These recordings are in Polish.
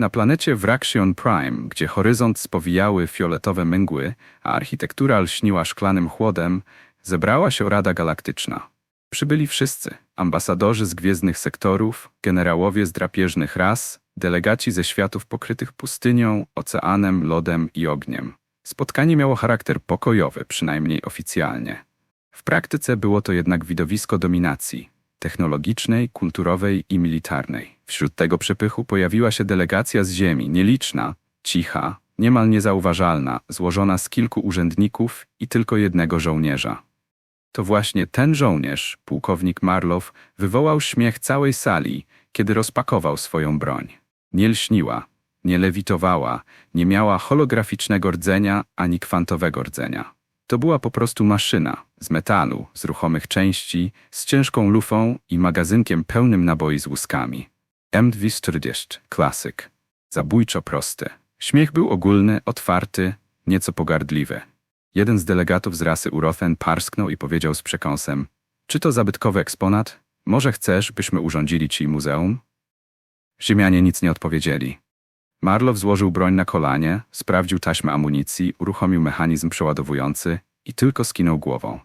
Na planecie Wraxion Prime, gdzie horyzont spowijały fioletowe mgły, a architektura lśniła szklanym chłodem, zebrała się Rada Galaktyczna. Przybyli wszyscy, ambasadorzy z gwiezdnych sektorów, generałowie z drapieżnych ras, delegaci ze światów pokrytych pustynią, oceanem, lodem i ogniem. Spotkanie miało charakter pokojowy, przynajmniej oficjalnie. W praktyce było to jednak widowisko dominacji technologicznej, kulturowej i militarnej. Wśród tego przepychu pojawiła się delegacja z Ziemi, nieliczna, cicha, niemal niezauważalna, złożona z kilku urzędników i tylko jednego żołnierza. To właśnie ten żołnierz, pułkownik Marlow, wywołał śmiech całej sali, kiedy rozpakował swoją broń. Nie lśniła, nie lewitowała, nie miała holograficznego rdzenia ani kwantowego rdzenia. To była po prostu maszyna z metalu, z ruchomych części, z ciężką lufą i magazynkiem pełnym naboi z łuskami. M240, klasyk. Zabójczo prosty. Śmiech był ogólny, otwarty, nieco pogardliwy. Jeden z delegatów z rasy Urothen parsknął i powiedział z przekąsem Czy to zabytkowy eksponat? Może chcesz, byśmy urządzili ci muzeum? Ziemianie nic nie odpowiedzieli. Marlow złożył broń na kolanie, sprawdził taśmę amunicji, uruchomił mechanizm przeładowujący i tylko skinął głową.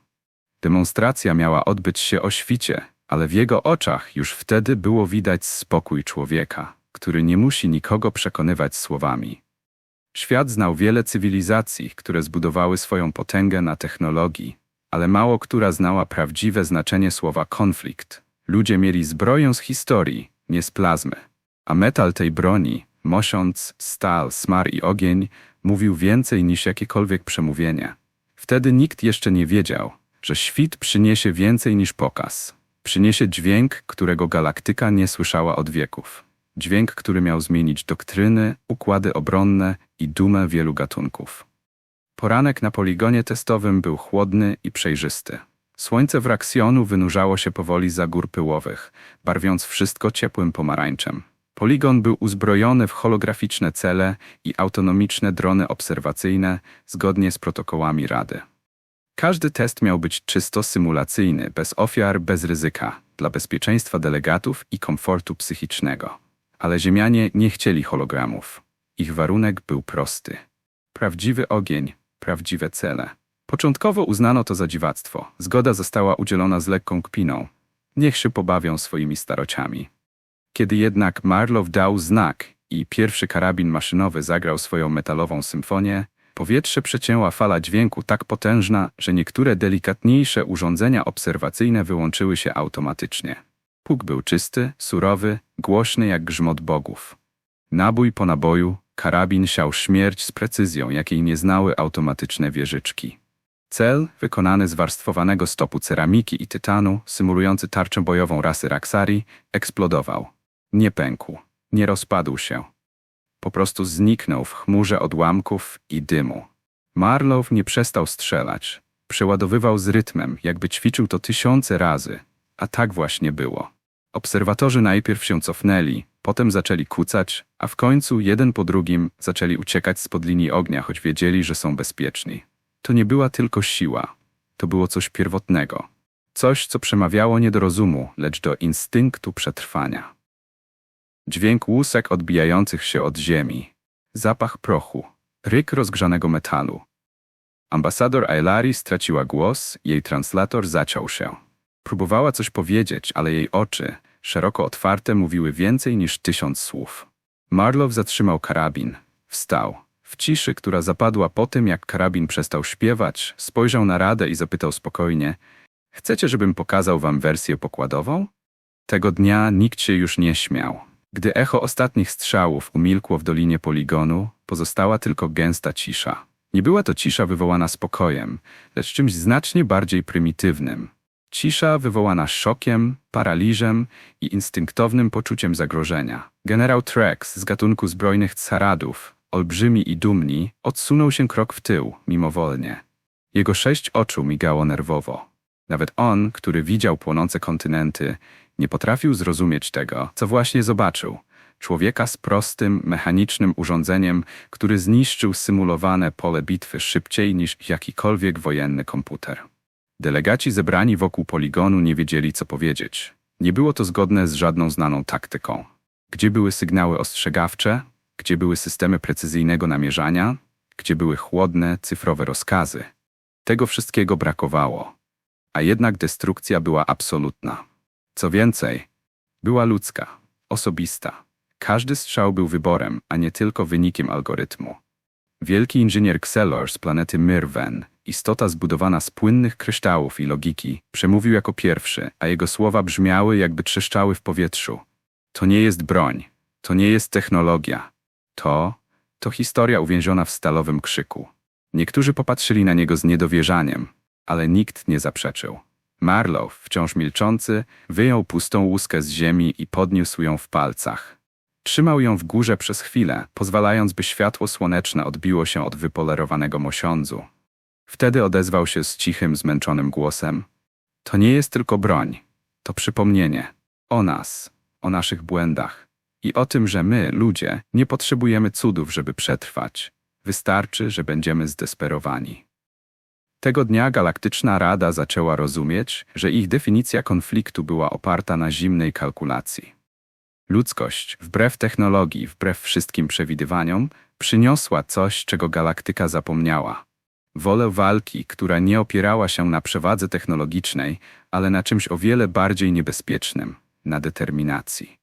Demonstracja miała odbyć się o świcie, ale w jego oczach już wtedy było widać spokój człowieka, który nie musi nikogo przekonywać słowami. Świat znał wiele cywilizacji, które zbudowały swoją potęgę na technologii, ale mało która znała prawdziwe znaczenie słowa konflikt. Ludzie mieli zbroję z historii, nie z plazmy, a metal tej broni, mosiąc, stal, smar i ogień, mówił więcej niż jakiekolwiek przemówienie. Wtedy nikt jeszcze nie wiedział, że świt przyniesie więcej niż pokaz. Przyniesie dźwięk, którego galaktyka nie słyszała od wieków. Dźwięk, który miał zmienić doktryny, układy obronne i dumę wielu gatunków. Poranek na poligonie testowym był chłodny i przejrzysty. Słońce Wraksjonu wynurzało się powoli za gór pyłowych, barwiąc wszystko ciepłym pomarańczem. Poligon był uzbrojony w holograficzne cele i autonomiczne drony obserwacyjne zgodnie z protokołami Rady. Każdy test miał być czysto symulacyjny, bez ofiar, bez ryzyka, dla bezpieczeństwa delegatów i komfortu psychicznego. Ale Ziemianie nie chcieli hologramów. Ich warunek był prosty. Prawdziwy ogień, prawdziwe cele. Początkowo uznano to za dziwactwo. Zgoda została udzielona z lekką kpiną. Niech się pobawią swoimi starociami. Kiedy jednak Marlow dał znak i pierwszy karabin maszynowy zagrał swoją metalową symfonię, powietrze przecięła fala dźwięku tak potężna, że niektóre delikatniejsze urządzenia obserwacyjne wyłączyły się automatycznie. Puk był czysty, surowy, głośny jak grzmot bogów. Nabój po naboju, karabin siał śmierć z precyzją, jakiej nie znały automatyczne wieżyczki. Cel, wykonany z warstwowanego stopu ceramiki i tytanu, symulujący tarczę bojową rasy Raksari, eksplodował. Nie pękł, nie rozpadł się. Po prostu zniknął w chmurze odłamków i dymu. Marlow nie przestał strzelać. Przeładowywał z rytmem, jakby ćwiczył to tysiące razy. A tak właśnie było. Obserwatorzy najpierw się cofnęli, potem zaczęli kucać, a w końcu jeden po drugim zaczęli uciekać spod linii ognia, choć wiedzieli, że są bezpieczni. To nie była tylko siła. To było coś pierwotnego. Coś, co przemawiało nie do rozumu, lecz do instynktu przetrwania. Dźwięk łusek odbijających się od ziemi, zapach prochu, ryk rozgrzanego metalu. Ambasador Aelari straciła głos, jej translator zaciął się. Próbowała coś powiedzieć, ale jej oczy, szeroko otwarte, mówiły więcej niż tysiąc słów. Marlow zatrzymał karabin. Wstał. W ciszy, która zapadła po tym, jak karabin przestał śpiewać, spojrzał na radę i zapytał spokojnie: Chcecie, żebym pokazał wam wersję pokładową? Tego dnia nikt się już nie śmiał. Gdy echo ostatnich strzałów umilkło w dolinie poligonu, pozostała tylko gęsta cisza. Nie była to cisza wywołana spokojem, lecz czymś znacznie bardziej prymitywnym. Cisza wywołana szokiem, paraliżem i instynktownym poczuciem zagrożenia. Generał Trex z gatunku zbrojnych caradów, olbrzymi i dumni, odsunął się krok w tył, mimowolnie. Jego sześć oczu migało nerwowo. Nawet on, który widział płonące kontynenty, nie potrafił zrozumieć tego, co właśnie zobaczył. Człowieka z prostym, mechanicznym urządzeniem, który zniszczył symulowane pole bitwy szybciej niż jakikolwiek wojenny komputer. Delegaci zebrani wokół poligonu nie wiedzieli, co powiedzieć. Nie było to zgodne z żadną znaną taktyką. Gdzie były sygnały ostrzegawcze, Gdzie były systemy precyzyjnego namierzania? Gdzie były chłodne, cyfrowe rozkazy? Tego wszystkiego brakowało. A jednak destrukcja była absolutna. Co więcej, była ludzka, osobista. Każdy strzał był wyborem, a nie tylko wynikiem algorytmu. Wielki inżynier Xelor z planety Myrwen, istota zbudowana z płynnych kryształów i logiki, przemówił jako pierwszy, a jego słowa brzmiały, jakby trzeszczały w powietrzu. To nie jest broń, to nie jest technologia. To, to historia uwięziona w stalowym krzyku. Niektórzy popatrzyli na niego z niedowierzaniem, ale nikt nie zaprzeczył. Marlow, wciąż milczący, wyjął pustą łuskę z ziemi i podniósł ją w palcach. Trzymał ją w górze przez chwilę, pozwalając, by światło słoneczne odbiło się od wypolerowanego mosiądzu. Wtedy odezwał się z cichym, zmęczonym głosem. To nie jest tylko broń, to przypomnienie o nas, o naszych błędach i o tym, że my, ludzie, nie potrzebujemy cudów, żeby przetrwać. Wystarczy, że będziemy zdesperowani. Tego dnia Galaktyczna Rada zaczęła rozumieć, że ich definicja konfliktu była oparta na zimnej kalkulacji. Ludzkość, wbrew technologii, wbrew wszystkim przewidywaniom, przyniosła coś, czego galaktyka zapomniała. Wolę walki, która nie opierała się na przewadze technologicznej, ale na czymś o wiele bardziej niebezpiecznym na determinacji.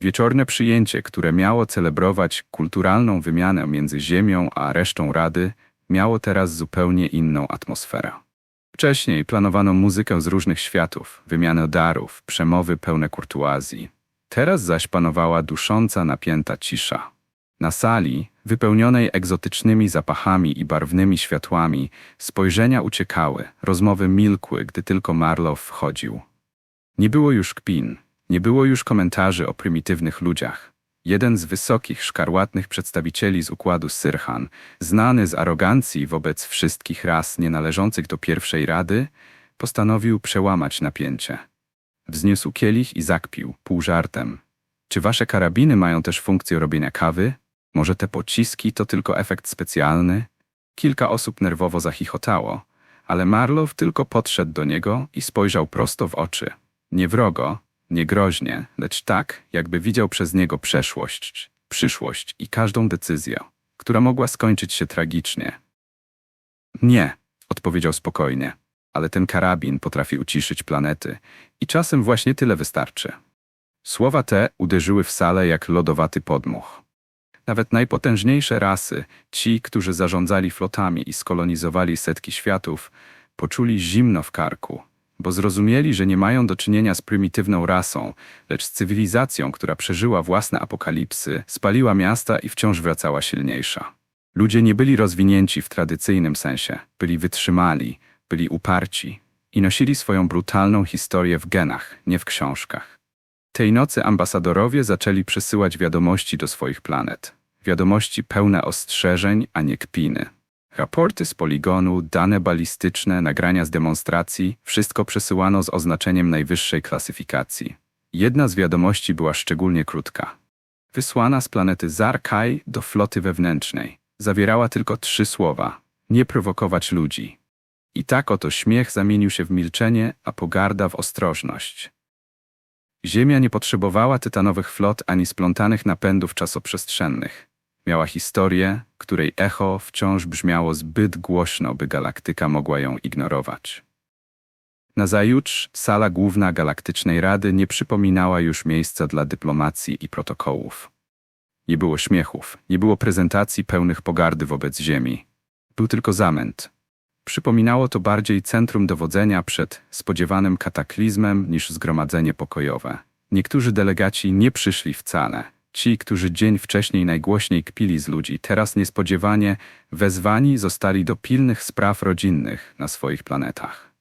Wieczorne przyjęcie, które miało celebrować kulturalną wymianę między Ziemią a resztą Rady, miało teraz zupełnie inną atmosferę. Wcześniej planowano muzykę z różnych światów, wymianę darów, przemowy pełne kurtuazji. Teraz zaś panowała dusząca, napięta cisza. Na sali, wypełnionej egzotycznymi zapachami i barwnymi światłami, spojrzenia uciekały, rozmowy milkły, gdy tylko Marlow wchodził. Nie było już kpin, nie było już komentarzy o prymitywnych ludziach. Jeden z wysokich, szkarłatnych przedstawicieli z układu Syrhan, znany z arogancji wobec wszystkich ras nienależących do pierwszej rady, postanowił przełamać napięcie. Wzniósł kielich i zakpił, pół żartem. Czy wasze karabiny mają też funkcję robienia kawy? Może te pociski to tylko efekt specjalny? Kilka osób nerwowo zachichotało, ale Marlow tylko podszedł do niego i spojrzał prosto w oczy. Nie wrogo, nie groźnie, lecz tak, jakby widział przez niego przeszłość, przyszłość i każdą decyzję, która mogła skończyć się tragicznie. Nie, odpowiedział spokojnie, ale ten karabin potrafi uciszyć planety i czasem właśnie tyle wystarczy. Słowa te uderzyły w salę jak lodowaty podmuch. Nawet najpotężniejsze rasy, ci, którzy zarządzali flotami i skolonizowali setki światów, poczuli zimno w karku, bo zrozumieli, że nie mają do czynienia z prymitywną rasą, lecz z cywilizacją, która przeżyła własne apokalipsy, spaliła miasta i wciąż wracała silniejsza. Ludzie nie byli rozwinięci w tradycyjnym sensie, byli wytrzymali, byli uparci i nosili swoją brutalną historię w genach, nie w książkach. Tej nocy ambasadorowie zaczęli przesyłać wiadomości do swoich planet. Wiadomości pełne ostrzeżeń, a nie kpiny. Raporty z poligonu, dane balistyczne, nagrania z demonstracji, wszystko przesyłano z oznaczeniem najwyższej klasyfikacji. Jedna z wiadomości była szczególnie krótka. Wysłana z planety Zarkaj do floty wewnętrznej. Zawierała tylko trzy słowa. Nie prowokować ludzi. I tak oto śmiech zamienił się w milczenie, a pogarda w ostrożność. Ziemia nie potrzebowała tytanowych flot ani splątanych napędów czasoprzestrzennych. Miała historię, której echo wciąż brzmiało zbyt głośno, by galaktyka mogła ją ignorować. Nazajutrz sala główna Galaktycznej Rady nie przypominała już miejsca dla dyplomacji i protokołów. Nie było śmiechów, nie było prezentacji pełnych pogardy wobec Ziemi. Był tylko zamęt. Przypominało to bardziej centrum dowodzenia przed spodziewanym kataklizmem niż zgromadzenie pokojowe. Niektórzy delegaci nie przyszli wcale. Ci, którzy dzień wcześniej najgłośniej kpili z ludzi, teraz niespodziewanie wezwani zostali do pilnych spraw rodzinnych na swoich planetach.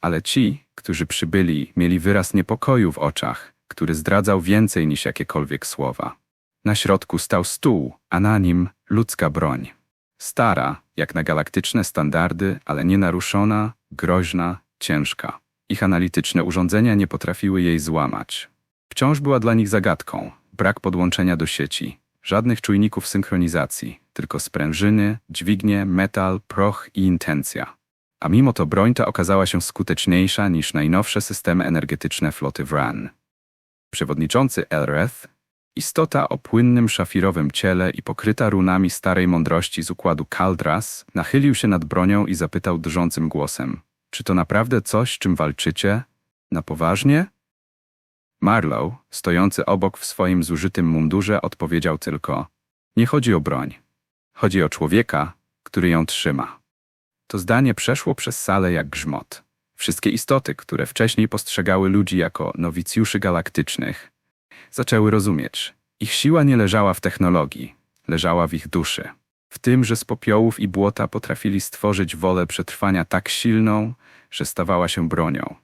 Ale ci, którzy przybyli, mieli wyraz niepokoju w oczach, który zdradzał więcej niż jakiekolwiek słowa. Na środku stał stół, a na nim ludzka broń. Stara, jak na galaktyczne standardy, ale nienaruszona, groźna, ciężka. Ich analityczne urządzenia nie potrafiły jej złamać. Wciąż była dla nich zagadką, brak podłączenia do sieci, żadnych czujników synchronizacji, tylko sprężyny, dźwignie, metal, proch i intencja. A mimo to broń ta okazała się skuteczniejsza niż najnowsze systemy energetyczne floty Vran. Przewodniczący Elreth, Istota o płynnym szafirowym ciele i pokryta runami starej mądrości z układu Kaldras nachylił się nad bronią i zapytał drżącym głosem. Czy to naprawdę coś, czym walczycie? Na poważnie? Marlow, stojący obok w swoim zużytym mundurze, odpowiedział tylko: Nie chodzi o broń. Chodzi o człowieka, który ją trzyma. To zdanie przeszło przez salę jak grzmot. Wszystkie istoty, które wcześniej postrzegały ludzi jako nowicjuszy galaktycznych, zaczęły rozumieć. Ich siła nie leżała w technologii, leżała w ich duszy. W tym, że z popiołów i błota potrafili stworzyć wolę przetrwania tak silną, że stawała się bronią.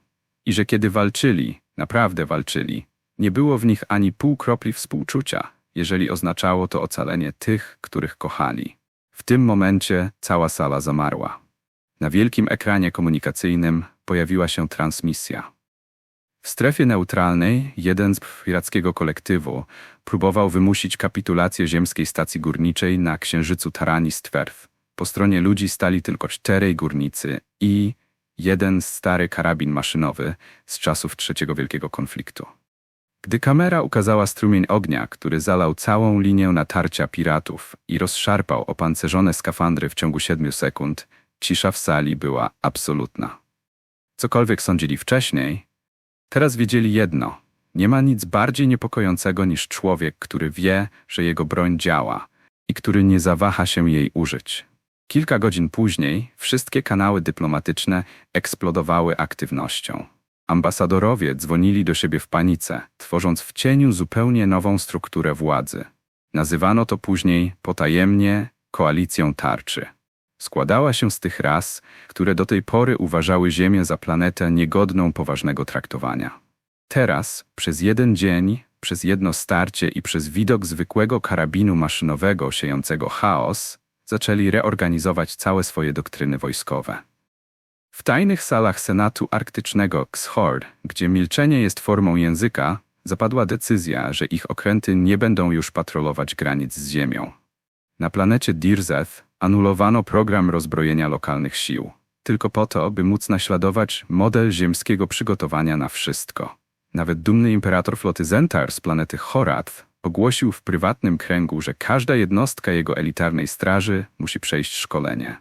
I że kiedy walczyli, naprawdę walczyli, nie było w nich ani pół kropli współczucia, jeżeli oznaczało to ocalenie tych, których kochali. W tym momencie cała sala zamarła. Na wielkim ekranie komunikacyjnym pojawiła się transmisja. W strefie neutralnej jeden z pirackiego kolektywu próbował wymusić kapitulację ziemskiej stacji górniczej na księżycu Taranis-Twerf. Po stronie ludzi stali tylko czterej górnicy i jeden stary karabin maszynowy z czasów trzeciego wielkiego konfliktu. Gdy kamera ukazała strumień ognia, który zalał całą linię natarcia piratów i rozszarpał opancerzone skafandry w ciągu siedmiu sekund, cisza w sali była absolutna. Cokolwiek sądzili wcześniej, teraz wiedzieli jedno. Nie ma nic bardziej niepokojącego niż człowiek, który wie, że jego broń działa i który nie zawaha się jej użyć. Kilka godzin później wszystkie kanały dyplomatyczne eksplodowały aktywnością. Ambasadorowie dzwonili do siebie w panice, tworząc w cieniu zupełnie nową strukturę władzy. Nazywano to później potajemnie koalicją tarczy. Składała się z tych ras, które do tej pory uważały Ziemię za planetę niegodną poważnego traktowania. Teraz, przez jeden dzień, przez jedno starcie i przez widok zwykłego karabinu maszynowego siejącego chaos, zaczęli reorganizować całe swoje doktryny wojskowe. W tajnych salach Senatu Arktycznego Xhord, gdzie milczenie jest formą języka, zapadła decyzja, że ich okręty nie będą już patrolować granic z Ziemią. Na planecie Dirzeth anulowano program rozbrojenia lokalnych sił, tylko po to, by móc naśladować model ziemskiego przygotowania na wszystko. Nawet dumny imperator floty Zentar z planety Horath ogłosił w prywatnym kręgu, że każda jednostka jego elitarnej straży musi przejść szkolenie.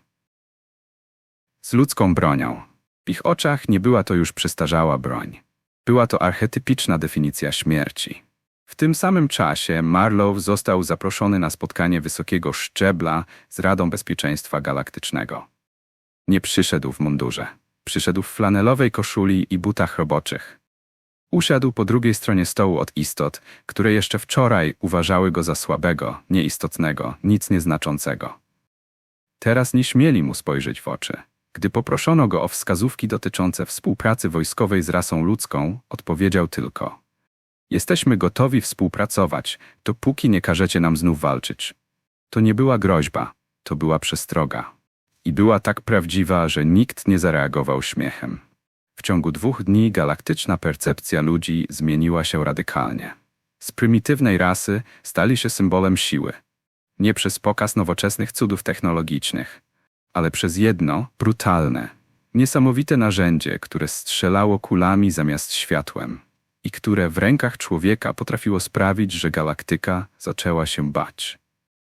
Z ludzką bronią. W ich oczach nie była to już przestarzała broń. Była to archetypiczna definicja śmierci. W tym samym czasie Marlow został zaproszony na spotkanie wysokiego szczebla z Radą Bezpieczeństwa Galaktycznego. Nie przyszedł w mundurze. Przyszedł w flanelowej koszuli i butach roboczych. Usiadł po drugiej stronie stołu od istot, które jeszcze wczoraj uważały go za słabego, nieistotnego, nic nieznaczącego. Teraz nie śmieli mu spojrzeć w oczy. Gdy poproszono go o wskazówki dotyczące współpracy wojskowej z rasą ludzką, odpowiedział tylko: Jesteśmy gotowi współpracować, dopóki nie każecie nam znów walczyć. To nie była groźba, to była przestroga. I była tak prawdziwa, że nikt nie zareagował śmiechem. W ciągu dwóch dni galaktyczna percepcja ludzi zmieniła się radykalnie. Z prymitywnej rasy stali się symbolem siły. Nie przez pokaz nowoczesnych cudów technologicznych, ale przez jedno, brutalne, niesamowite narzędzie, które strzelało kulami zamiast światłem i które w rękach człowieka potrafiło sprawić, że galaktyka zaczęła się bać.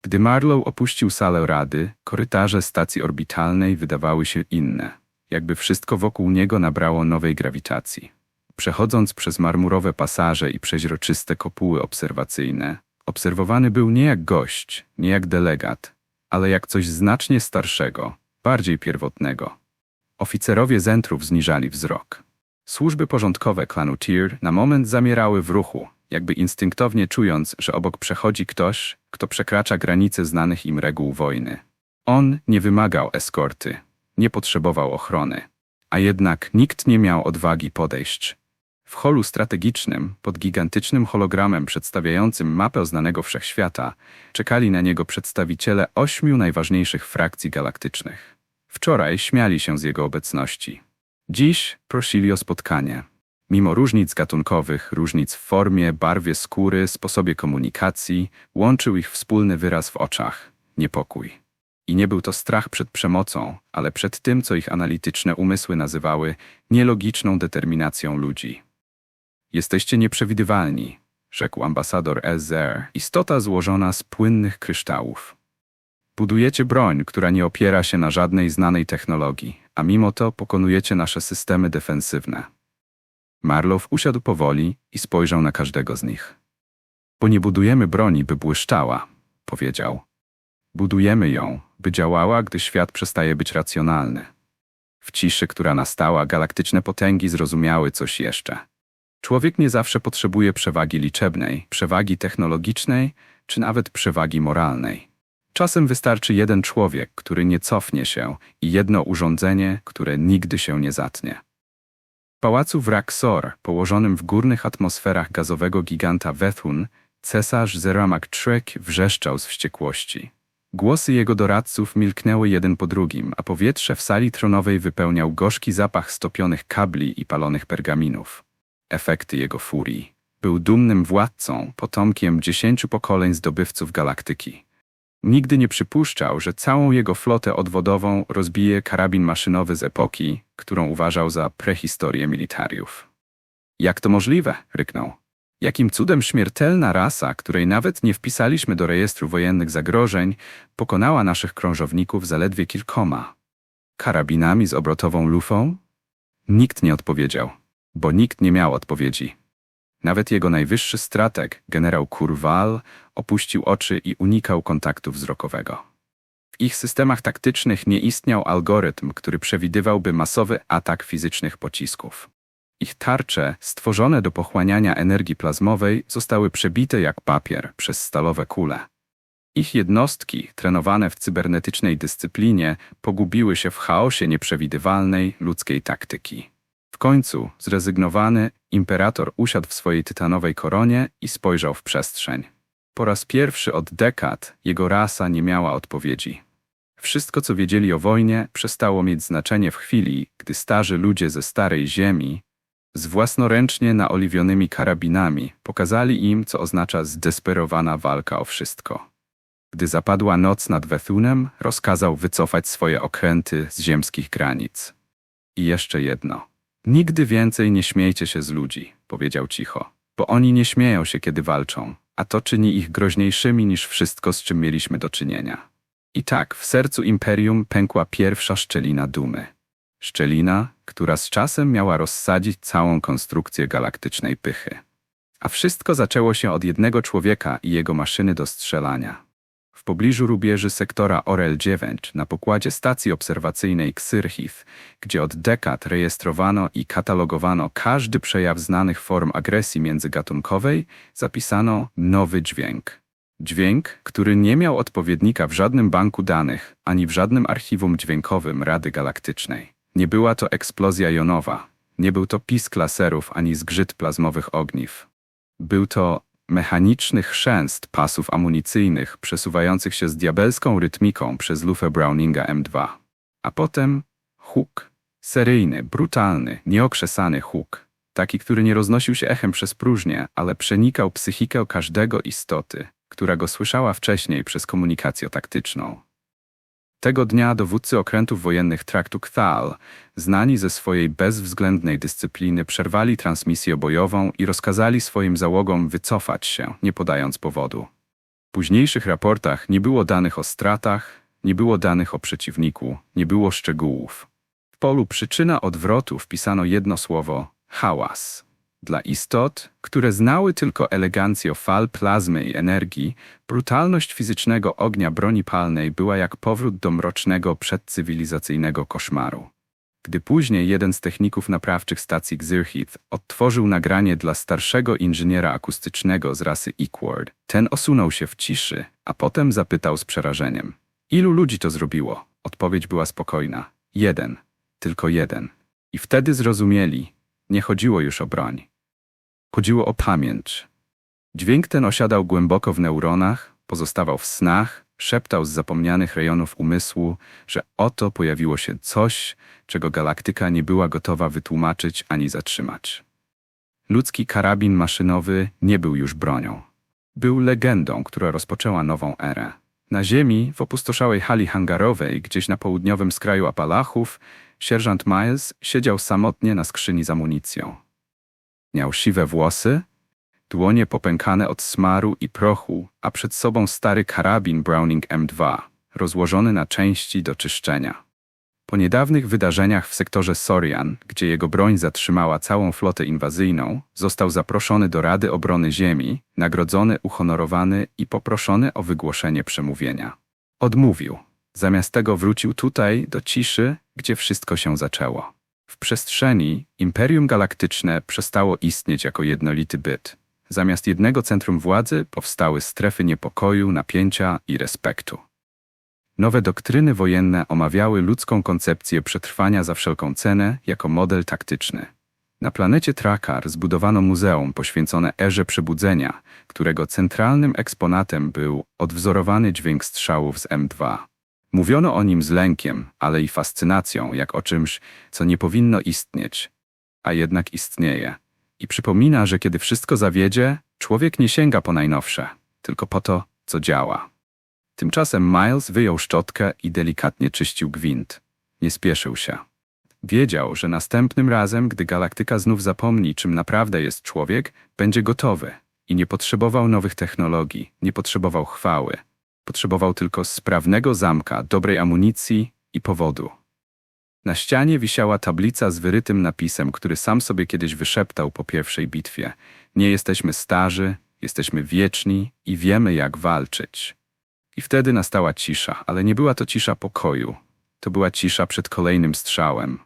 Gdy Marlow opuścił salę rady, korytarze stacji orbitalnej wydawały się inne jakby wszystko wokół niego nabrało nowej grawitacji. Przechodząc przez marmurowe pasaże i przeźroczyste kopuły obserwacyjne, obserwowany był nie jak gość, nie jak delegat, ale jak coś znacznie starszego, bardziej pierwotnego. Oficerowie zentrów zniżali wzrok. Służby porządkowe klanu Tyr na moment zamierały w ruchu, jakby instynktownie czując, że obok przechodzi ktoś, kto przekracza granice znanych im reguł wojny. On nie wymagał eskorty, nie potrzebował ochrony. A jednak nikt nie miał odwagi podejść. W holu strategicznym, pod gigantycznym hologramem przedstawiającym mapę znanego wszechświata, czekali na niego przedstawiciele ośmiu najważniejszych frakcji galaktycznych. Wczoraj śmiali się z jego obecności. Dziś prosili o spotkanie. Mimo różnic gatunkowych, różnic w formie, barwie skóry, sposobie komunikacji, łączył ich wspólny wyraz w oczach niepokój. I nie był to strach przed przemocą, ale przed tym, co ich analityczne umysły nazywały nielogiczną determinacją ludzi. Jesteście nieprzewidywalni, rzekł ambasador Ezer, istota złożona z płynnych kryształów. Budujecie broń, która nie opiera się na żadnej znanej technologii, a mimo to pokonujecie nasze systemy defensywne. Marlow usiadł powoli i spojrzał na każdego z nich. Bo nie budujemy broni, by błyszczała, powiedział. Budujemy ją, by działała, gdy świat przestaje być racjonalny. W ciszy, która nastała, galaktyczne potęgi zrozumiały coś jeszcze. Człowiek nie zawsze potrzebuje przewagi liczebnej, przewagi technologicznej, czy nawet przewagi moralnej. Czasem wystarczy jeden człowiek, który nie cofnie się i jedno urządzenie, które nigdy się nie zatnie. W pałacu w Raksor, położonym w górnych atmosferach gazowego giganta Wethun, cesarz Zeramak Trek wrzeszczał z wściekłości. Głosy jego doradców milknęły jeden po drugim, a powietrze w sali tronowej wypełniał gorzki zapach stopionych kabli i palonych pergaminów. Efekty jego furii. Był dumnym władcą, potomkiem dziesięciu pokoleń zdobywców galaktyki. Nigdy nie przypuszczał, że całą jego flotę odwodową rozbije karabin maszynowy z epoki, którą uważał za prehistorię militariów. Jak to możliwe? ryknął. Jakim cudem śmiertelna rasa, której nawet nie wpisaliśmy do rejestru wojennych zagrożeń, pokonała naszych krążowników zaledwie kilkoma? Karabinami z obrotową lufą? Nikt nie odpowiedział, bo nikt nie miał odpowiedzi. Nawet jego najwyższy strateg, generał Kurwal, opuścił oczy i unikał kontaktu wzrokowego. W ich systemach taktycznych nie istniał algorytm, który przewidywałby masowy atak fizycznych pocisków. Ich tarcze, stworzone do pochłaniania energii plazmowej, zostały przebite jak papier przez stalowe kule. Ich jednostki, trenowane w cybernetycznej dyscyplinie, pogubiły się w chaosie nieprzewidywalnej ludzkiej taktyki. W końcu, zrezygnowany, imperator usiadł w swojej tytanowej koronie i spojrzał w przestrzeń. Po raz pierwszy od dekad jego rasa nie miała odpowiedzi. Wszystko, co wiedzieli o wojnie, przestało mieć znaczenie w chwili, gdy starzy ludzie ze Starej Ziemi, z własnoręcznie naoliwionymi karabinami, pokazali im, co oznacza zdesperowana walka o wszystko. Gdy zapadła noc nad Wethunem, rozkazał wycofać swoje okręty z ziemskich granic. I jeszcze jedno. Nigdy więcej nie śmiejcie się z ludzi, powiedział cicho, bo oni nie śmieją się, kiedy walczą, a to czyni ich groźniejszymi niż wszystko, z czym mieliśmy do czynienia. I tak w sercu imperium pękła pierwsza szczelina dumy. Szczelina, która z czasem miała rozsadzić całą konstrukcję galaktycznej pychy. A wszystko zaczęło się od jednego człowieka i jego maszyny do strzelania. W pobliżu rubieży sektora Orel 9 na pokładzie stacji obserwacyjnej Xyrhith, gdzie od dekad rejestrowano i katalogowano każdy przejaw znanych form agresji międzygatunkowej, zapisano nowy dźwięk. Dźwięk, który nie miał odpowiednika w żadnym banku danych, ani w żadnym archiwum dźwiękowym Rady Galaktycznej. Nie była to eksplozja jonowa, nie był to pisk laserów ani zgrzyt plazmowych ogniw. Był to mechaniczny chrzęst pasów amunicyjnych przesuwających się z diabelską rytmiką przez lufę Browninga M2. A potem huk. Seryjny, brutalny, nieokrzesany huk. Taki, który nie roznosił się echem przez próżnię, ale przenikał psychikę każdego istoty, która go słyszała wcześniej przez komunikację taktyczną. Tego dnia dowódcy okrętów wojennych traktu Kthal, znani ze swojej bezwzględnej dyscypliny, przerwali transmisję bojową i rozkazali swoim załogom wycofać się, nie podając powodu. W późniejszych raportach nie było danych o stratach, nie było danych o przeciwniku, nie było szczegółów. W polu przyczyna odwrotu wpisano jedno słowo hałas. Dla istot, które znały tylko elegancję fal plazmy i energii, brutalność fizycznego ognia broni palnej była jak powrót do mrocznego przedcywilizacyjnego koszmaru. Gdy później jeden z techników naprawczych stacji Xyrhith odtworzył nagranie dla starszego inżyniera akustycznego z rasy Equord, ten osunął się w ciszy, a potem zapytał z przerażeniem. Ilu ludzi to zrobiło? Odpowiedź była spokojna. Jeden. Tylko jeden. I wtedy zrozumieli, nie chodziło już o broń. Chodziło o pamięć. Dźwięk ten osiadał głęboko w neuronach, pozostawał w snach, szeptał z zapomnianych rejonów umysłu, że oto pojawiło się coś, czego galaktyka nie była gotowa wytłumaczyć ani zatrzymać. Ludzki karabin maszynowy nie był już bronią. Był legendą, która rozpoczęła nową erę. Na ziemi, w opustoszałej hali hangarowej, gdzieś na południowym skraju Apalachów, sierżant Miles siedział samotnie na skrzyni z amunicją. Miał siwe włosy, dłonie popękane od smaru i prochu, a przed sobą stary karabin Browning M2, rozłożony na części do czyszczenia. Po niedawnych wydarzeniach w sektorze Sorian, gdzie jego broń zatrzymała całą flotę inwazyjną, został zaproszony do Rady Obrony Ziemi, nagrodzony, uhonorowany i poproszony o wygłoszenie przemówienia. Odmówił. Zamiast tego wrócił tutaj, do ciszy, gdzie wszystko się zaczęło. W przestrzeni Imperium Galaktyczne przestało istnieć jako jednolity byt. Zamiast jednego centrum władzy powstały strefy niepokoju, napięcia i respektu. Nowe doktryny wojenne omawiały ludzką koncepcję przetrwania za wszelką cenę jako model taktyczny. Na planecie Trakar zbudowano muzeum poświęcone erze przebudzenia, którego centralnym eksponatem był odwzorowany dźwięk strzałów z M2. Mówiono o nim z lękiem, ale i fascynacją, jak o czymś, co nie powinno istnieć, a jednak istnieje. I przypomina, że kiedy wszystko zawiedzie, człowiek nie sięga po najnowsze, tylko po to, co działa. Tymczasem Miles wyjął szczotkę i delikatnie czyścił gwint. Nie spieszył się. Wiedział, że następnym razem, gdy galaktyka znów zapomni, czym naprawdę jest człowiek, będzie gotowy i nie potrzebował nowych technologii, nie potrzebował chwały. Potrzebował tylko sprawnego zamka, dobrej amunicji i powodu. Na ścianie wisiała tablica z wyrytym napisem, który sam sobie kiedyś wyszeptał po pierwszej bitwie. Nie jesteśmy starzy, jesteśmy wieczni i wiemy, jak walczyć. I wtedy nastała cisza, ale nie była to cisza pokoju. To była cisza przed kolejnym strzałem.